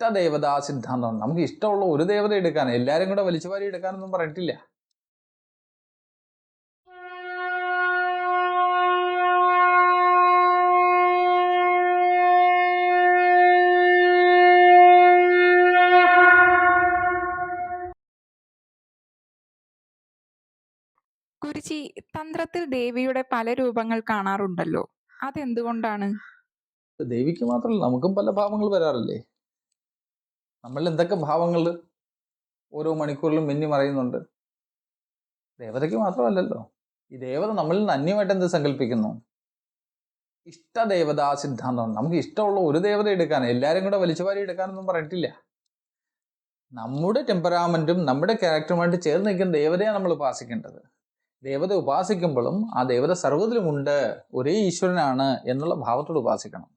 ഇഷ്ടദേവതാ സിദ്ധാന്തം. നമുക്ക് ഇഷ്ടമുള്ള ഒരു ദേവത എടുക്കാൻ എല്ലാരും കൂടെ വലിച്ചുവാരി എടുക്കാനൊന്നും പറഞ്ഞിട്ടില്ല. ഗുരുജി തന്ത്രത്തിൽ ദേവിയുടെ പല രൂപങ്ങൾ കാണാറുണ്ടല്ലോ. അതെന്തുകൊണ്ടാണ്? ദേവിക്ക് മാത്രമല്ല നമുക്കും പല ഭാവങ്ങൾ വരാറില്ലേ? നമ്മളിൽ എന്തൊക്കെ ഭാവങ്ങൾ ഓരോ മണിക്കൂറിലും മിന്നി മറയുന്നുണ്ട്? ദേവതയ്ക്ക് മാത്രമല്ലല്ലോ. ഈ ദേവത നമ്മളിൽ നിന്ന് അന്യമായിട്ട് എന്ത് സങ്കല്പിക്കുന്നു ഇഷ്ടദേവതാ സിദ്ധാന്തം നമുക്ക് ഇഷ്ടമുള്ള ഒരു ദേവത എടുക്കാൻ എല്ലാവരും കൂടെ വലിച്ചുവാരി എടുക്കാനൊന്നും പറഞ്ഞിട്ടില്ല. നമ്മുടെ ടെമ്പറാമെന്റും നമ്മുടെ ക്യാരക്ടറുമായിട്ട് ചേർന്ന് നിൽക്കുന്ന ദേവതയാണ് നമ്മൾ ഉപാസിക്കേണ്ടത്. ദേവത ഉപാസിക്കുമ്പോഴും ആ ദേവത സർവത്തിലുമുണ്ട് ഒരേ ഈശ്വരനാണ് എന്നുള്ള ഭാവത്തോട് ഉപാസിക്കണം.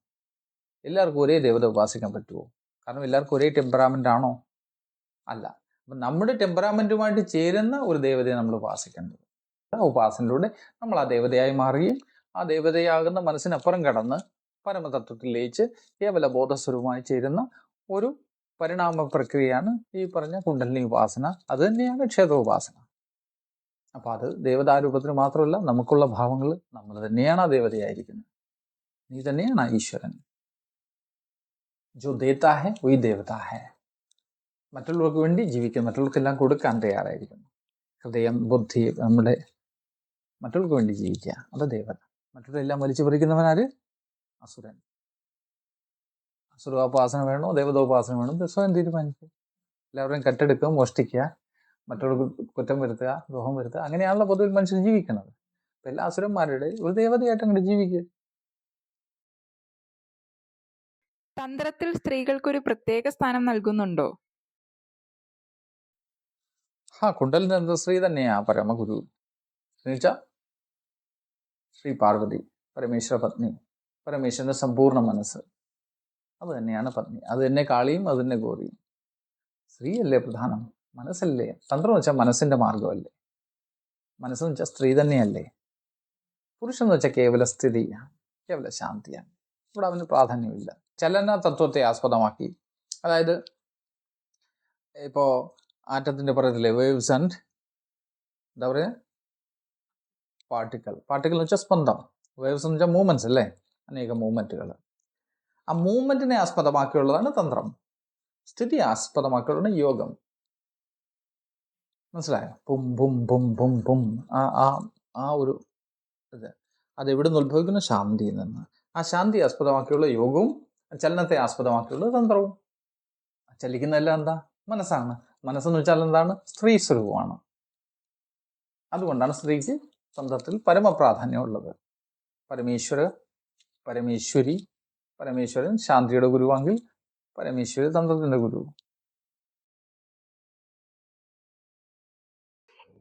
എല്ലാവർക്കും ഒരേ ദേവത ഉപാസിക്കാൻ പറ്റുമോ? കാരണം എല്ലാവർക്കും ഒരേ ടെമ്പറാമെന്റ് ആണോ? അല്ല. അപ്പം നമ്മുടെ ടെമ്പറാമെന്റുമായിട്ട് ചേരുന്ന ഒരു ദേവതയെ നമ്മൾ ഉപാസിക്കേണ്ടത്. ആ ഉപാസനയിലൂടെ നമ്മൾ ആ ദേവതയായി മാറുകയും ആ ദേവതയാകുന്ന മനസ്സിനപ്പുറം കടന്ന് പരമതത്വത്തിൽ ലയിച്ച് കേവല ബോധസ്വരൂപമായി ചേരുന്ന ഒരു പരിണാമ പ്രക്രിയയാണ് ഈ പറഞ്ഞ കുണ്ടലിനി ഉപാസന. അത് തന്നെയാണ് ക്ഷേത്ര ഉപാസന. അപ്പം അത് ദേവതാരൂപത്തിന് മാത്രമല്ല നമുക്കുള്ള ഭാവങ്ങൾ നമ്മൾ തന്നെയാണ് ആ ദേവതയായിരിക്കുന്നത്. നീ തന്നെയാണ് ആ ഈശ്വരൻ. ജോ ദേത്താ ഹെ വൈ ദേവത ഹെ മറ്റുള്ളവർക്ക് വേണ്ടി ജീവിക്കുന്നു മറ്റുള്ളവർക്കെല്ലാം കൊടുക്കാൻ തയ്യാറായിരിക്കുന്നു ഹൃദയം ബുദ്ധി നമ്മുടെ മറ്റുള്ളവർക്ക് വേണ്ടി ജീവിക്കുക അത് ദേവത മറ്റുള്ളവരെല്ലാം വലിച്ചു പറിക്കുന്നവനാര് അസുരൻ അസുരോപാസന വേണോ ദേവതോപാസന വേണോ സ്വയം തീരുമാനിക്കുക എല്ലാവരെയും കെട്ടെടുക്കുക മോഷ്ടിക്കുക മറ്റുള്ളവർക്ക് കുറ്റം വരുത്തുക ദ്രോഹം വരുത്തുക അങ്ങനെയാണല്ലോ പൊതുവിൽ മനുഷ്യൻ ജീവിക്കുന്നത് എല്ലാ അസുരന്മാരുടെ ഒരു ദേവതയായിട്ട് അങ്ങോട്ട് ജീവിക്കുക തന്ത്രത്തിൽ സ്ത്രീകൾക്കൊരു പ്രത്യേക സ്ഥാനം നൽകുന്നുണ്ടോ? ആ കുണ്ടൽ തന്ത്രശ്രീ തന്നെയാ പരമഗുരു. ശ്രീ പാർവതി പരമേശ്വര പത്നി പരമേശ്വരന്റെ സമ്പൂർണ മനസ്സ്. അത് തന്നെയാണ് പത്നി. അത് തന്നെ കാളിയും അത് തന്നെ ഗോറിയും സ്ത്രീയല്ലേ പ്രധാനം? മനസ്സല്ലേ? തന്ത്രം വെച്ചാൽ മനസ്സിന്റെ മാർഗമല്ലേ മനസ്സെന്ന് വെച്ചാൽ സ്ത്രീ തന്നെയല്ലേ? പുരുഷൻ എന്ന് വെച്ചാൽ കേവല സ്ഥിതിയാണ് കേവല ശാന്തിയാണ്. ഇവിടെ അവന് പ്രാധാന്യമില്ല. ചലന തത്വത്തെ ആസ്പദമാക്കി. അതായത് ഇപ്പോ ആറ്റത്തിന്റെ പറയത്തില്ലേ വേവ്സ് ആൻഡ് എന്താ പറയുക പാർട്ടിക്കൽ പാർട്ടിക്കൽ എന്ന് വെച്ചാൽ സ്പന്ദം. വേവ്സ് എന്ന് വെച്ചാൽ മൂവ്മെന്റ്സ് അല്ലേ? അനേക മൂവ്മെന്റുകൾ ആ മൂവ്മെന്റിനെ ആസ്പദമാക്കിയുള്ളതാണ് തന്ത്രം. സ്ഥിതി ആസ്പദമാക്കിയുള്ളതാണ് യോഗം. മനസ്സിലായോ? പും പും പും പും പും. ആ ആ ആ ഒരു ഇത്. അത് എവിടെ നിന്ന് ഉത്ഭവിക്കുന്നു? ശാന്തിയിൽ നിന്ന്. ആ ശാന്തി ആസ്പദമാക്കിയുള്ള യോഗവും ചലനത്തെ ആസ്പദമാക്കിയുള്ള തന്ത്രവും. ചലിക്കുന്നതെല്ലാം എന്താ? മനസ്സാണ്. മനസ്സെന്ന് വെച്ചാൽ എന്താണ്? സ്ത്രീ സ്വരൂപമാണ്. അതുകൊണ്ടാണ് സ്ത്രീക്ക് തന്ത്രത്തിൽ പരമപ്രാധാന്യമുള്ളത്. പരമേശ്വര പരമേശ്വരി പരമേശ്വരൻ ശാന്തിയുടെ ഗുരുവാങ്കിൽ പരമേശ്വരി തന്ത്രത്തിന്റെ ഗുരു.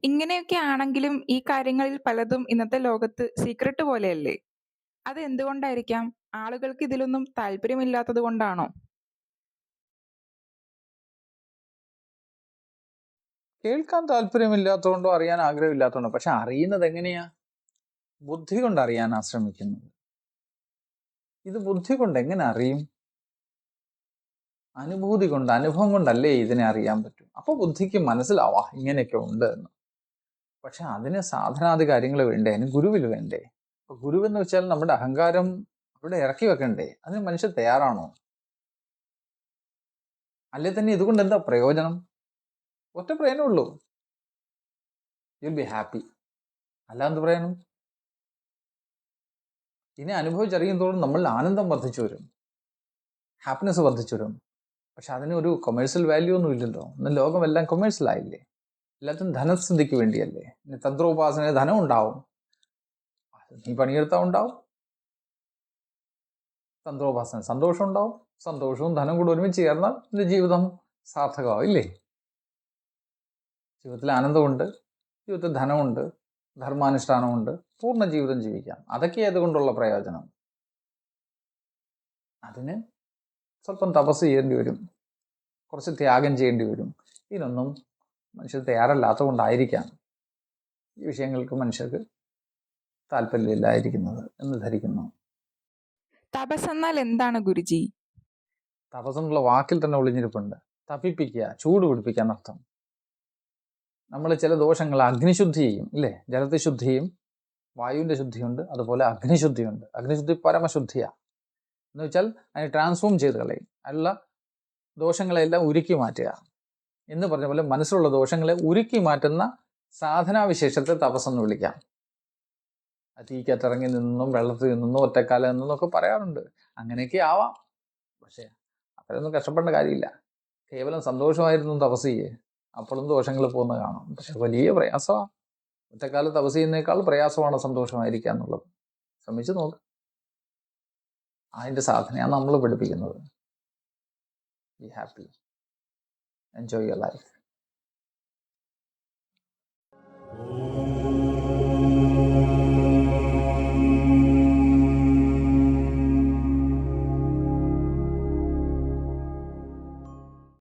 ഇങ്ങനെയൊക്കെ ആണെങ്കിലും ഈ കാര്യങ്ങളിൽ പലതും ഇന്നത്തെ ലോകത്ത് സീക്രട്ട് പോലെയല്ലേ? അത് എന്തുകൊണ്ടായിരിക്കാം ആളുകൾക്ക് ഇതിലൊന്നും താല്പര്യമില്ലാത്തത് കൊണ്ടാണോ? കേൾക്കാൻ താല്പര്യമില്ലാത്തതുകൊണ്ടോ അറിയാൻ ആഗ്രഹമില്ലാത്തതുകൊണ്ടോ പക്ഷെ അറിയുന്നത് എങ്ങനെയാ? ബുദ്ധി കൊണ്ട് അറിയാനാ ശ്രമിക്കുന്നത് ഇത് ബുദ്ധി കൊണ്ട് എങ്ങനെ അറിയും? അനുഭൂതി കൊണ്ട് അനുഭവം കൊണ്ടല്ലേ ഇതിനെ അറിയാൻ പറ്റും? അപ്പൊ ബുദ്ധിക്ക് മനസ്സിലാവാ ഇങ്ങനെയൊക്കെ ഉണ്ട് എന്ന്. പക്ഷെ അതിന് സാധനാദി കാര്യങ്ങൾ വേണ്ടേ? അതിന് ഗുരുവിൽ വേണ്ടേ? ഗുരുവെന്ന് വെച്ചാൽ നമ്മുടെ അഹങ്കാരം അവിടെ ഇറക്കി വെക്കണ്ടേ? അതിന് മനുഷ്യൻ തയ്യാറാണോ? അല്ലെ തന്നെ ഇതുകൊണ്ട് എന്താ പ്രയോജനം? ഒറ്റ പ്രയോജനം ഉള്ളൂ. യുൽ ബി ഹാപ്പി അല്ല എന്ത് പ്രയോജനം? ഇനി അനുഭവിച്ചറിയുന്നതോടും നമ്മളിൽ ആനന്ദം വർദ്ധിച്ചു വരും. ഹാപ്പിനെസ് വർദ്ധിച്ചു വരും. പക്ഷെ അതിന് ഒരു കൊമേഴ്സ്യൽ വാല്യൂ ഒന്നും ഇല്ലല്ലോ. ഇന്ന് ലോകമെല്ലാം കൊമേഴ്സ്യൽ ആയില്ലേ? എല്ലാത്തിനും ധനസ്ഥിതിക്ക് വേണ്ടിയല്ലേ? ഇനി തന്ത്രോപാസന ധനം ഉണ്ടാവും. നീ പണിയെടുത്താൽ ഉണ്ടാവും. തന്ത്രോപാസന സന്തോഷം ഉണ്ടാവും സന്തോഷവും ധനം കൂടെ ഒരുമിച്ച് ചേർന്നാൽ എന്റെ ജീവിതം സാർത്ഥകമാവും ഇല്ലേ? ജീവിതത്തിൽ ആനന്ദമുണ്ട്. ജീവിതത്തിൽ ധനമുണ്ട്. ധർമാനുഷ്ഠാനമുണ്ട്. പൂർണ ജീവിതം ജീവിക്കാം. അതൊക്കെ ഏതുകൊണ്ടുള്ള പ്രയോജനം? അതിന് സ്വല്പം തപസ് ചെയ്യേണ്ടി വരും. കുറച്ച് ത്യാഗം ചെയ്യേണ്ടി വരും. ഇതിനൊന്നും മനുഷ്യർ തയ്യാറല്ലാത്തത് കൊണ്ടായിരിക്കാം ഈ വിഷയങ്ങൾക്ക് മനുഷ്യർക്ക് താല്പര്യമില്ലായിരിക്കുന്നത് എന്ന് ധരിക്കുന്നു. തപസ് എന്നാൽ എന്താണ് ഗുരുജി? തപസ് എന്നുള്ള വാക്കിൽ തന്നെ ഒളിഞ്ഞിരിപ്പുണ്ട്. തപിപ്പിക്കുക ചൂട് പിടിപ്പിക്കുക എന്നർത്ഥം നമ്മൾ ചില ദോഷങ്ങൾ അഗ്നിശുദ്ധി ചെയ്യും ഇല്ലേ ജലത്തെ ശുദ്ധിയും വായുവിന്റെ ശുദ്ധിയുണ്ട് അതുപോലെ അഗ്നിശുദ്ധിയുണ്ട്. അഗ്നിശുദ്ധി പരമശുദ്ധിയാണ് എന്ന് വെച്ചാൽ അതിനെ ട്രാൻസ്ഫോം ചെയ്ത് കളയും. അതിലുള്ള ദോഷങ്ങളെല്ലാം ഉരുക്കി മാറ്റുക. എന്ന് പറഞ്ഞ പോലെ മനസ്സിലുള്ള ദോഷങ്ങളെ ഉരുക്കി മാറ്റുന്ന സാധനാവിശേഷത്തെ തപസ്സെന്ന് വിളിക്കാം. തീക്കത്തിറങ്ങി നിന്നും വെള്ളത്തിൽ നിന്നും ഒറ്റക്കാലം നിന്നൊക്കെ പറയാറുണ്ട്. അങ്ങനെയൊക്കെ ആവാം. പക്ഷേ അത്രയൊന്നും കഷ്ടപ്പെടേണ്ട കാര്യമില്ല. കേവലം സന്തോഷമായിരുന്നു തപസ് ചെയ്യേ അപ്പോഴും ദോഷങ്ങൾ പോകുന്ന കാണാം. പക്ഷെ വലിയ പ്രയാസമാണ്. ഒറ്റക്കാലം തപസ് ചെയ്യുന്നേക്കാൾ പ്രയാസമാണ് സന്തോഷമായിരിക്കുക എന്നുള്ളത്. ശ്രമിച്ചു നോക്ക്. അതിന്റെ സാധനയാണ് നമ്മൾ പഠിപ്പിക്കുന്നത്. Be happy enjoy your life